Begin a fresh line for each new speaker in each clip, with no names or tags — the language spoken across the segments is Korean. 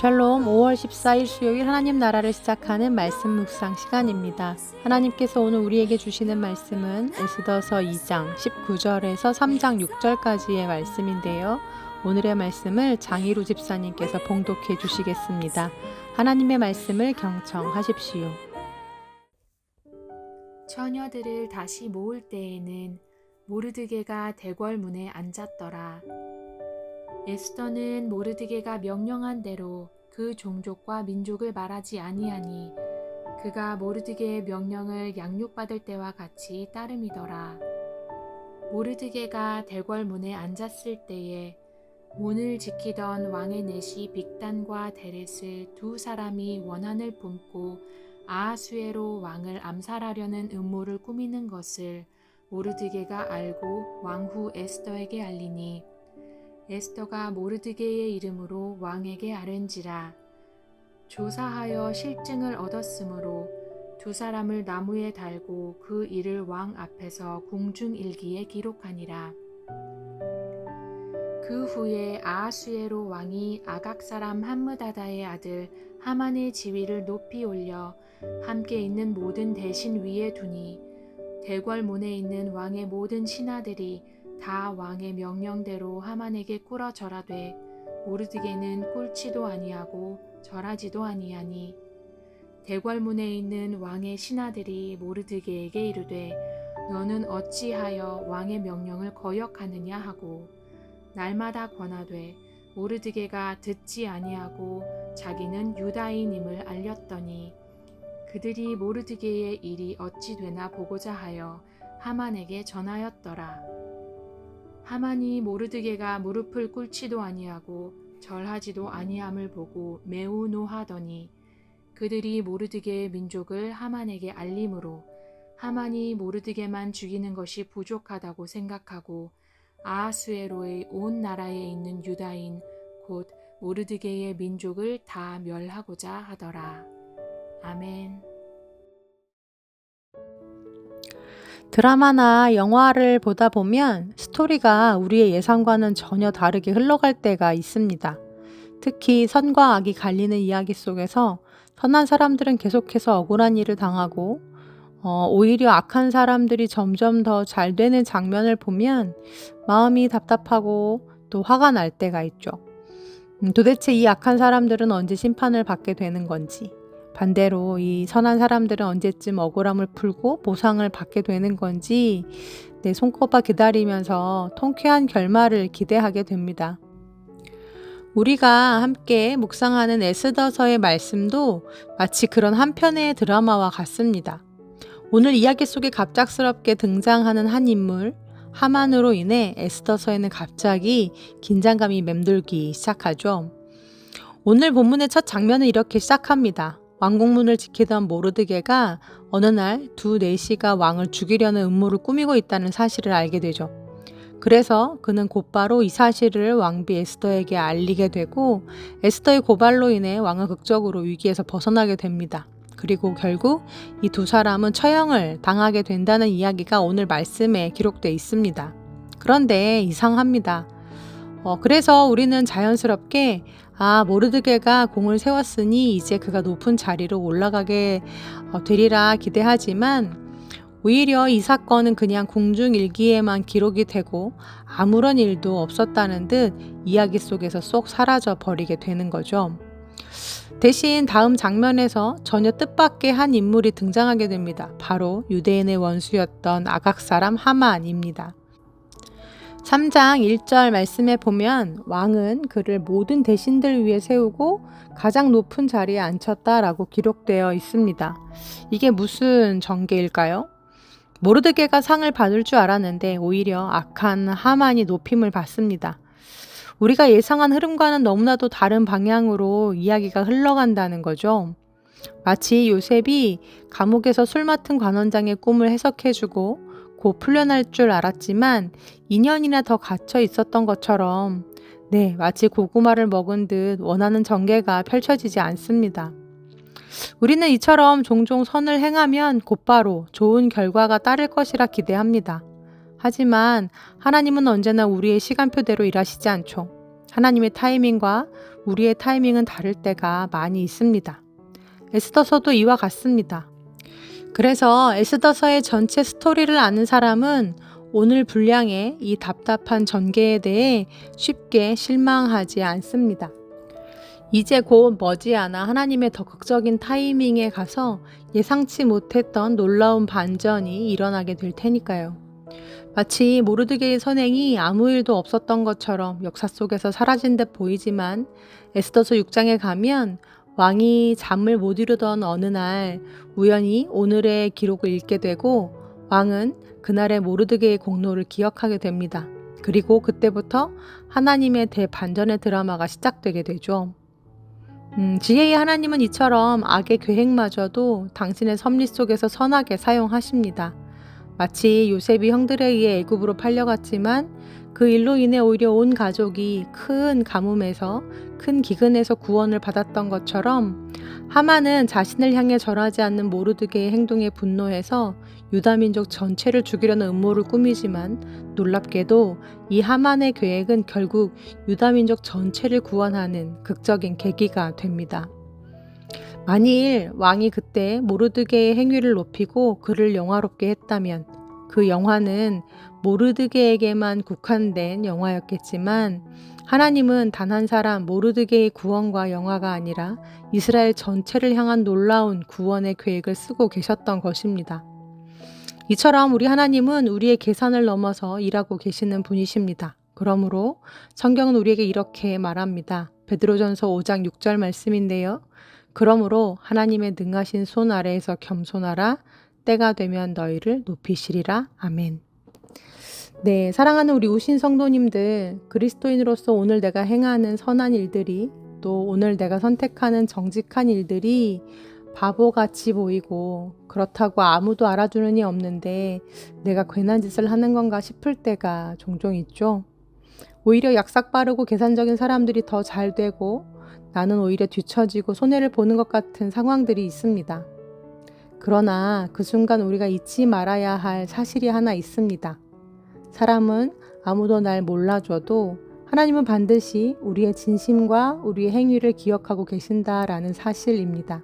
샬롬 5월 14일 수요일 하나님 나라를 시작하는 말씀 묵상 시간입니다. 하나님께서 오늘 우리에게 주시는 말씀은 에스더서 2장 19절에서 3장 6절까지의 말씀인데요. 오늘의 말씀을 장희루 집사님께서 봉독해 주시겠습니다. 하나님의 말씀을 경청하십시오.
처녀들을 다시 모을 때에는 모르드게가 대궐문에 앉았더라. 에스더는 모르드게가 명령한 대로 그 종족과 민족을 말하지 아니하니 그가 모르드게의 명령을 양육받을 때와 같이 따름이더라. 모르드게가 대궐문에 앉았을 때에 문을 지키던 왕의 내시 빅단과 데렛을 두 사람이 원한을 뿜고 아하수에로 왕을 암살하려는 음모를 꾸미는 것을 모르드게가 알고 왕후 에스더에게 알리니 에스더가 모르드게의 이름으로 왕에게 아른지라 조사하여 실증을 얻었으므로 두 사람을 나무에 달고 그 일을 왕 앞에서 궁중일기에 기록하니라. 그 후에 아하수에로 왕이 아각 사람 함므다다의 아들 하만의 지위를 높이 올려 함께 있는 모든 대신 위에 두니 대궐문에 있는 왕의 모든 신하들이 다 왕의 명령대로 하만에게 꿇어 절하되 모르드게는 꿇지도 아니하고 절하지도 아니하니 대궐문에 있는 왕의 신하들이 모르드게에게 이르되 너는 어찌하여 왕의 명령을 거역하느냐 하고 날마다 권하되 모르드게가 듣지 아니하고 자기는 유다인임을 알렸더니 그들이 모르드게의 일이 어찌 되나 보고자 하여 하만에게 전하였더라. 하만이 모르드게가 무릎을 꿇지도 아니하고 절하지도 아니함을 보고 매우 노하더니 그들이 모르드게의 민족을 하만에게 알림으로 하만이 모르드게만 죽이는 것이 부족하다고 생각하고 아하수에로의 온 나라에 있는 유다인 곧 모르드게의 민족을 다 멸하고자 하더라. 아멘.
드라마나 영화를 보다 보면 스토리가 우리의 예상과는 전혀 다르게 흘러갈 때가 있습니다. 특히 선과 악이 갈리는 이야기 속에서 선한 사람들은 계속해서 억울한 일을 당하고 어, 오히려 악한 사람들이 점점 더 잘 되는 장면을 보면 마음이 답답하고 또 화가 날 때가 있죠. 음, 도대체 이 악한 사람들은 언제 심판을 받게 되는 건지, 반대로 이 선한 사람들은 언제쯤 억울함을 풀고 보상을 받게 되는 건지 내 손꼽아 기다리면서 통쾌한 결말을 기대하게 됩니다. 우리가 함께 묵상하는 에스더서의 말씀도 마치 그런 한 편의 드라마와 같습니다. 오늘 이야기 속에 갑작스럽게 등장하는 한 인물, 하만으로 인해 에스더서에는 갑자기 긴장감이 맴돌기 시작하죠. 오늘 본문의 첫 장면은 이렇게 시작합니다. 왕궁문을 지키던 모르드게가 어느 날 두 내시가 왕을 죽이려는 음모를 꾸미고 있다는 사실을 알게 되죠. 그래서 그는 곧바로 이 사실을 왕비 에스더에게 알리게 되고 에스더의 고발로 인해 왕은 극적으로 위기에서 벗어나게 됩니다. 그리고 결국 이 두 사람은 처형을 당하게 된다는 이야기가 오늘 말씀에 기록되어 있습니다. 그런데 이상합니다. 어, 그래서 우리는 자연스럽게 아, 모르드게가 공을 세웠으니 이제 그가 높은 자리로 올라가게 어, 되리라 기대하지만 오히려 이 사건은 그냥 궁중일기에만 기록이 되고 아무런 일도 없었다는 듯 이야기 속에서 쏙 사라져 버리게 되는 거죠. 대신 다음 장면에서 전혀 뜻밖의 한 인물이 등장하게 됩니다. 바로 유대인의 원수였던 아각 사람 하만입니다. 3장 1절 말씀에 보면 왕은 그를 모든 대신들 위에 세우고 가장 높은 자리에 앉혔다라고 기록되어 있습니다. 이게 무슨 전개일까요? 모르드게가 상을 받을 줄 알았는데 오히려 악한 하만이 높임을 받습니다. 우리가 예상한 흐름과는 너무나도 다른 방향으로 이야기가 흘러간다는 거죠. 마치 요셉이 감옥에서 술 맡은 관원장의 꿈을 해석해주고 곧 풀려날 줄 알았지만 2년이나 더 갇혀 있었던 것처럼 네, 마치 고구마를 먹은 듯 원하는 전개가 펼쳐지지 않습니다. 우리는 이처럼 종종 선을 행하면 곧바로 좋은 결과가 따를 것이라 기대합니다. 하지만 하나님은 언제나 우리의 시간표대로 일하시지 않죠. 하나님의 타이밍과 우리의 타이밍은 다를 때가 많이 있습니다. 에스더서도 이와 같습니다. 그래서 에스더서의 전체 스토리를 아는 사람은 오늘 분량의 이 답답한 전개에 대해 쉽게 실망하지 않습니다. 이제 곧 머지않아 하나님의 더 극적인 타이밍에 가서 예상치 못했던 놀라운 반전이 일어나게 될 테니까요. 마치 모르드게의 선행이 아무 일도 없었던 것처럼 역사 속에서 사라진 듯 보이지만 에스더서 6장에 가면 왕이 잠을 못 이루던 어느 날 우연히 오늘의 기록을 읽게 되고 왕은 그날의 모르드게의 공로를 기억하게 됩니다. 그리고 그때부터 하나님의 대반전의 드라마가 시작되게 되죠. 음, 지혜의 하나님은 이처럼 악의 계획마저도 당신의 섭리 속에서 선하게 사용하십니다. 마치 요셉이 형들에 의해 애굽으로 팔려갔지만 그 일로 인해 오히려 온 가족이 큰 가뭄에서 큰 기근에서 구원을 받았던 것처럼 하만은 자신을 향해 절하지 않는 모르드게의 행동에 분노해서 유다 민족 전체를 죽이려는 음모를 꾸미지만 놀랍게도 이 하만의 계획은 결국 유다 민족 전체를 구원하는 극적인 계기가 됩니다. 만일 왕이 그때 모르드게의 행위를 높이고 그를 영화롭게 했다면 그 영화는 모르드게에게만 국한된 영화였겠지만 하나님은 단 한 사람 모르드게의 구원과 영화가 아니라 이스라엘 전체를 향한 놀라운 구원의 계획을 쓰고 계셨던 것입니다. 이처럼 우리 하나님은 우리의 계산을 넘어서 일하고 계시는 분이십니다. 그러므로 성경은 우리에게 이렇게 말합니다. 베드로전서 5장 6절 말씀인데요. 그러므로 하나님의 능하신 손 아래에서 겸손하라 때가 되면 너희를 높이시리라. 아멘. 네, 사랑하는 우리 우신 성도님들, 그리스도인으로서 오늘 내가 행하는 선한 일들이 또 오늘 내가 선택하는 정직한 일들이 바보같이 보이고 그렇다고 아무도 알아주는 이 없는데 내가 괜한 짓을 하는 건가 싶을 때가 종종 있죠. 오히려 약삭 빠르고 계산적인 사람들이 더 잘 되고 나는 오히려 뒤처지고 손해를 보는 것 같은 상황들이 있습니다. 그러나 그 순간 우리가 잊지 말아야 할 사실이 하나 있습니다. 사람은 아무도 날 몰라줘도 하나님은 반드시 우리의 진심과 우리의 행위를 기억하고 계신다라는 사실입니다.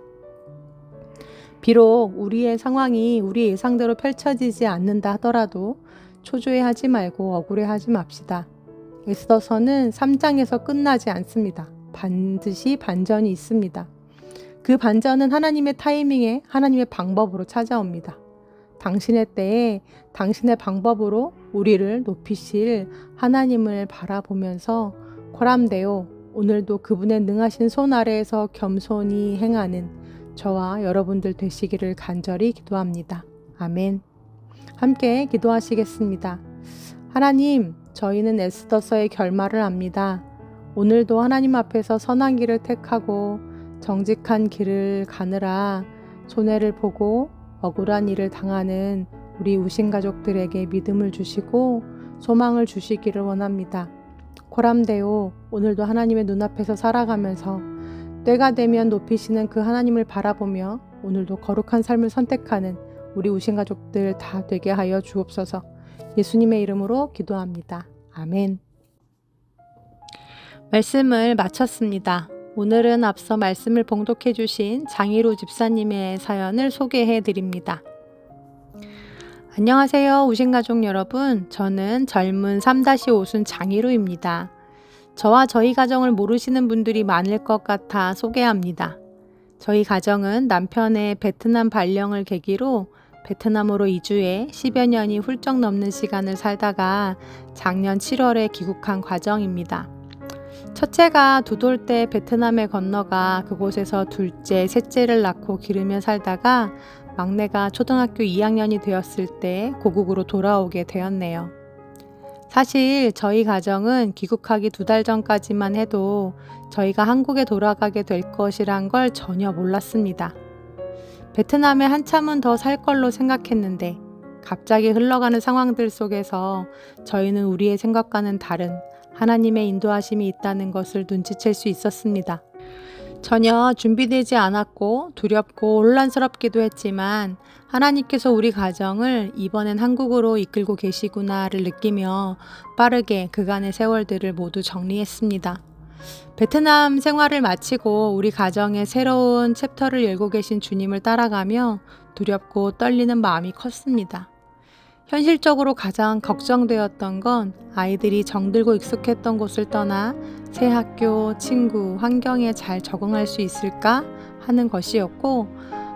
비록 우리의 상황이 우리 예상대로 펼쳐지지 않는다 하더라도 초조해하지 말고 억울해하지 맙시다. 에스더서는 3장에서 끝나지 않습니다. 반드시 반전이 있습니다. 그 반전은 하나님의 타이밍에 하나님의 방법으로 찾아옵니다. 당신의 때에 당신의 방법으로 우리를 높이실 하나님을 바라보면서 코람데오 오늘도 그분의 능하신 손 아래에서 겸손히 행하는 저와 여러분들 되시기를 간절히 기도합니다. 아멘. 함께 기도하시겠습니다. 하나님, 저희는 에스더서의 결말을 압니다. 오늘도 하나님 앞에서 선한 길을 택하고 정직한 길을 가느라 손해를 보고 억울한 일을 당하는 우리 우신 가족들에게 믿음을 주시고 소망을 주시기를 원합니다. 코람데오 오늘도 하나님의 눈앞에서 살아가면서 때가 되면 높이시는 그 하나님을 바라보며 오늘도 거룩한 삶을 선택하는 우리 우신 가족들 다 되게 하여 주옵소서. 예수님의 이름으로 기도합니다. 아멘. 말씀을 마쳤습니다. 오늘은 앞서 말씀을 봉독해 주신 장희로 집사님의 사연을 소개해 드립니다. 안녕하세요, 우신가족 여러분. 저는 젊은 3-5순 장희로입니다. 저와 저희 가정을 모르시는 분들이 많을 것 같아 소개합니다. 저희 가정은 남편의 베트남 발령을 계기로 베트남으로 이주해 10여 년이 훌쩍 넘는 시간을 살다가 작년 7월에 귀국한 과정입니다. 첫째가 두 돌 때 베트남에 건너가 그곳에서 둘째, 셋째를 낳고 기르며 살다가 막내가 초등학교 2학년이 되었을 때 고국으로 돌아오게 되었네요. 사실 저희 가정은 귀국하기 두 달 전까지만 해도 저희가 한국에 돌아가게 될 것이란 걸 전혀 몰랐습니다. 베트남에 한참은 더 살 걸로 생각했는데 갑자기 흘러가는 상황들 속에서 저희는 우리의 생각과는 다른 하나님의 인도하심이 있다는 것을 눈치챌 수 있었습니다. 전혀 준비되지 않았고 두렵고 혼란스럽기도 했지만 하나님께서 우리 가정을 이번엔 한국으로 이끌고 계시구나를 느끼며 빠르게 그간의 세월들을 모두 정리했습니다. 베트남 생활을 마치고 우리 가정의 새로운 챕터를 열고 계신 주님을 따라가며 두렵고 떨리는 마음이 컸습니다. 현실적으로 가장 걱정되었던 건 아이들이 정들고 익숙했던 곳을 떠나 새 학교, 친구, 환경에 잘 적응할 수 있을까 하는 것이었고,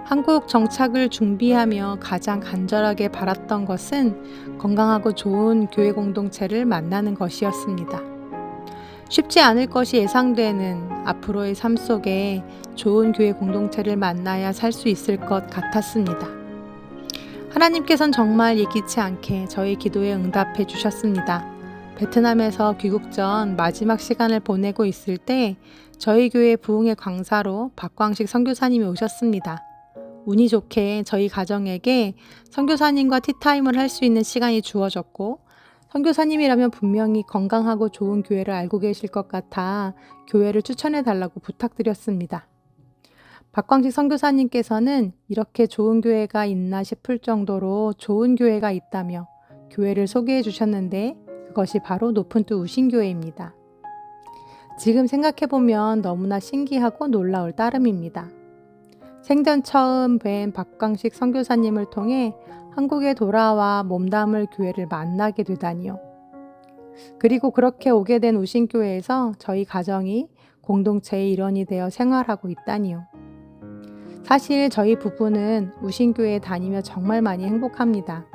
한국 정착을 준비하며 가장 간절하게 바랐던 것은 건강하고 좋은 교회 공동체를 만나는 것이었습니다. 쉽지 않을 것이 예상되는 앞으로의 삶 속에 좋은 교회 공동체를 만나야 살 수 있을 것 같았습니다. 하나님께서는 정말 예기치 않게 저희 기도에 응답해 주셨습니다. 베트남에서 귀국 전 마지막 시간을 보내고 있을 때 저희 교회 부흥의 광사로 박광식 선교사님이 오셨습니다. 운이 좋게 저희 가정에게 선교사님과 티타임을 할 수 있는 시간이 주어졌고 선교사님이라면 분명히 건강하고 좋은 교회를 알고 계실 것 같아 교회를 추천해 달라고 부탁드렸습니다. 박광식 선교사님께서는 이렇게 좋은 교회가 있나 싶을 정도로 좋은 교회가 있다며 교회를 소개해 주셨는데 그것이 바로 높은 뚜 우신교회입니다. 지금 생각해 보면 너무나 신기하고 놀라울 따름입니다. 생전 처음 뵌 박광식 선교사님을 통해 한국에 돌아와 몸담을 교회를 만나게 되다니요. 그리고 그렇게 오게 된 우신교회에서 저희 가정이 공동체의 일원이 되어 생활하고 있다니요. 사실 저희 부부는 우신교회에 다니며 정말 많이 행복합니다.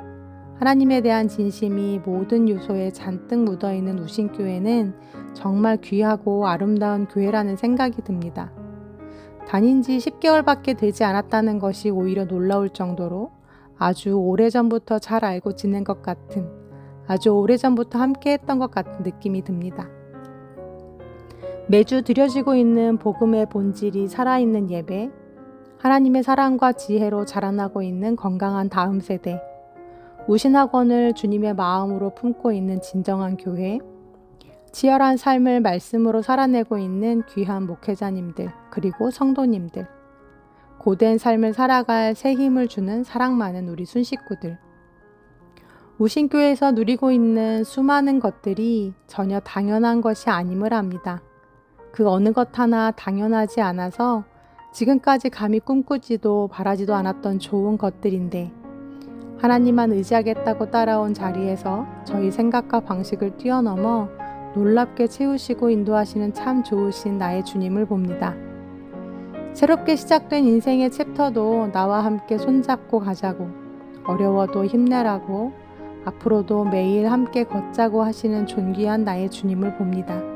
하나님에 대한 진심이 모든 요소에 잔뜩 묻어 있는 우신교회는 정말 귀하고 아름다운 교회라는 생각이 듭니다. 다닌 지 10개월밖에 되지 않았다는 것이 오히려 놀라울 정도로 아주 오래전부터 잘 알고 지낸 것 같은 아주 오래전부터 함께 했던 것 같은 느낌이 듭니다. 매주 드려지고 있는 복음의 본질이 살아있는 예배, 하나님의 사랑과 지혜로 자라나고 있는 건강한 다음 세대, 우신학원을 주님의 마음으로 품고 있는 진정한 교회, 치열한 삶을 말씀으로 살아내고 있는 귀한 목회자님들, 그리고 성도님들, 고된 삶을 살아갈 새 힘을 주는 사랑 많은 우리 순식구들. 우신교에서 누리고 있는 수많은 것들이 전혀 당연한 것이 아님을 압니다. 그 어느 것 하나 당연하지 않아서 지금까지 감히 꿈꾸지도 바라지도 않았던 좋은 것들인데 하나님만 의지하겠다고 따라온 자리에서 저희 생각과 방식을 뛰어넘어 놀랍게 채우시고 인도하시는 참 좋으신 나의 주님을 봅니다. 새롭게 시작된 인생의 챕터도 나와 함께 손잡고 가자고 어려워도 힘내라고 앞으로도 매일 함께 걷자고 하시는 존귀한 나의 주님을 봅니다.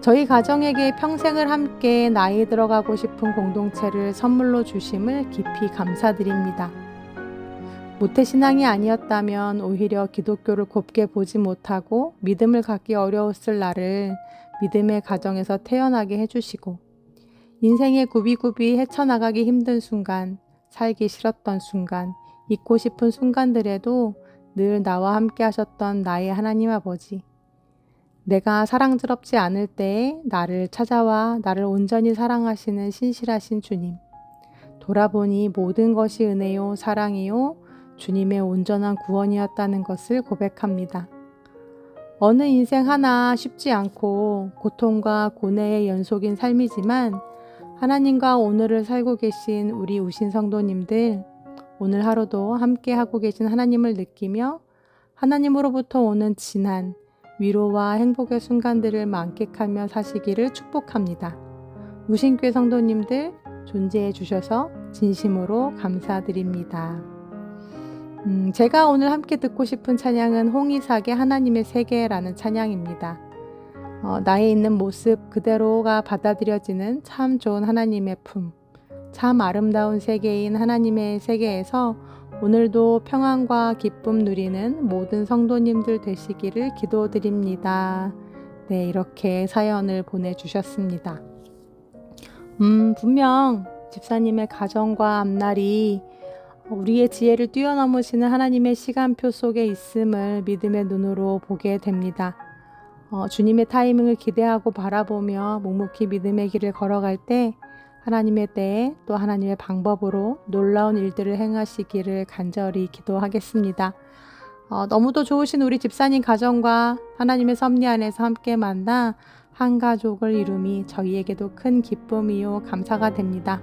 저희 가정에게 평생을 함께 나이 들어가고 싶은 공동체를 선물로 주심을 깊이 감사드립니다. 모태신앙이 아니었다면 오히려 기독교를 곱게 보지 못하고 믿음을 갖기 어려웠을 나를 믿음의 가정에서 태어나게 해주시고 인생의 굽이굽이 헤쳐나가기 힘든 순간, 살기 싫었던 순간, 잊고 싶은 순간들에도 늘 나와 함께 하셨던 나의 하나님 아버지. 내가 사랑스럽지 않을 때에 나를 찾아와 나를 온전히 사랑하시는 신실하신 주님. 돌아보니 모든 것이 은혜요, 사랑이요, 주님의 온전한 구원이었다는 것을 고백합니다. 어느 인생 하나 쉽지 않고 고통과 고뇌의 연속인 삶이지만 하나님과 오늘을 살고 계신 우리 우신 성도님들, 오늘 하루도 함께 하고 계신 하나님을 느끼며 하나님으로부터 오는 진한 위로와 행복의 순간들을 만끽하며 사시기를 축복합니다. 우신교회 성도님들 존재해 주셔서 진심으로 감사드립니다. 음, 제가 오늘 함께 듣고 싶은 찬양은 홍이삭의 하나님의 세계라는 찬양입니다. 어, 나에 있는 모습 그대로가 받아들여지는 참 좋은 하나님의 품, 참 아름다운 세계인 하나님의 세계에서 오늘도 평안과 기쁨 누리는 모든 성도님들 되시기를 기도드립니다. 네, 이렇게 사연을 보내주셨습니다. 음, 분명 집사님의 가정과 앞날이 우리의 지혜를 뛰어넘으시는 하나님의 시간표 속에 있음을 믿음의 눈으로 보게 됩니다. 어, 주님의 타이밍을 기대하고 바라보며 묵묵히 믿음의 길을 걸어갈 때 하나님의 때에 또 하나님의 방법으로 놀라운 일들을 행하시기를 간절히 기도하겠습니다. 어, 너무도 좋으신 우리 집사님 가정과 하나님의 섭리 안에서 함께 만나 한 가족을 이룸이 저희에게도 큰 기쁨이요 감사가 됩니다.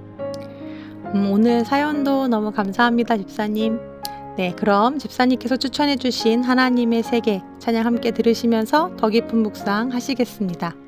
음, 오늘 사연도 너무 감사합니다, 집사님. 네, 그럼 집사님께서 추천해 주신 하나님의 세계 찬양 함께 들으시면서 더 깊은 묵상 하시겠습니다.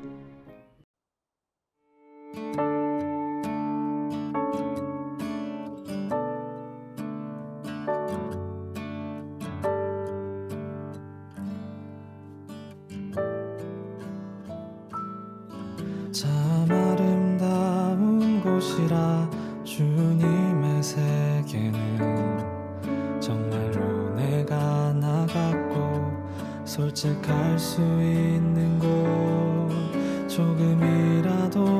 솔직할 수 있는 곳. 조금이라도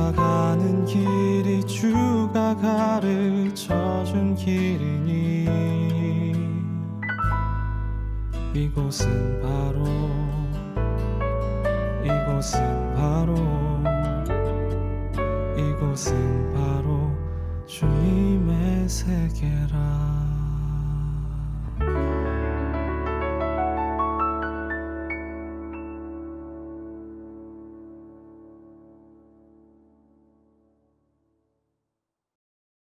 내가 가는 길이 주가 가르쳐 준 길이니. 이곳은 바로 이곳은 바로 이곳은 바로 주님의 세계라